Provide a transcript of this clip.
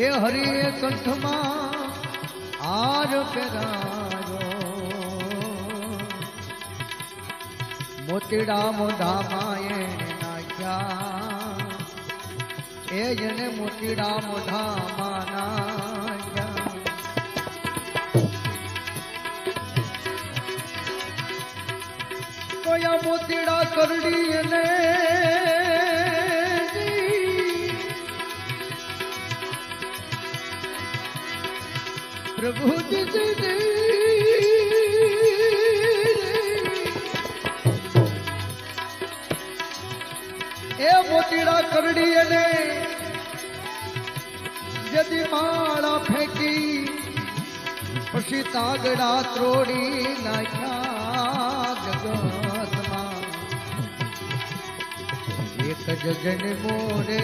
હે હરિએ કંઠમાં હાર પહેરાયો મોતીડા મોઢામાં એને નાખ્યા. એ જને મોતીડા મોઢામાં નાખ્યા. આ મોતીડા કરડી એને એ મોતીડા કરડી અને જદી માળા ફેંકી પછી તાગડા ત્રોડી નાખ્યા જગતમાં. એક જગન મોરે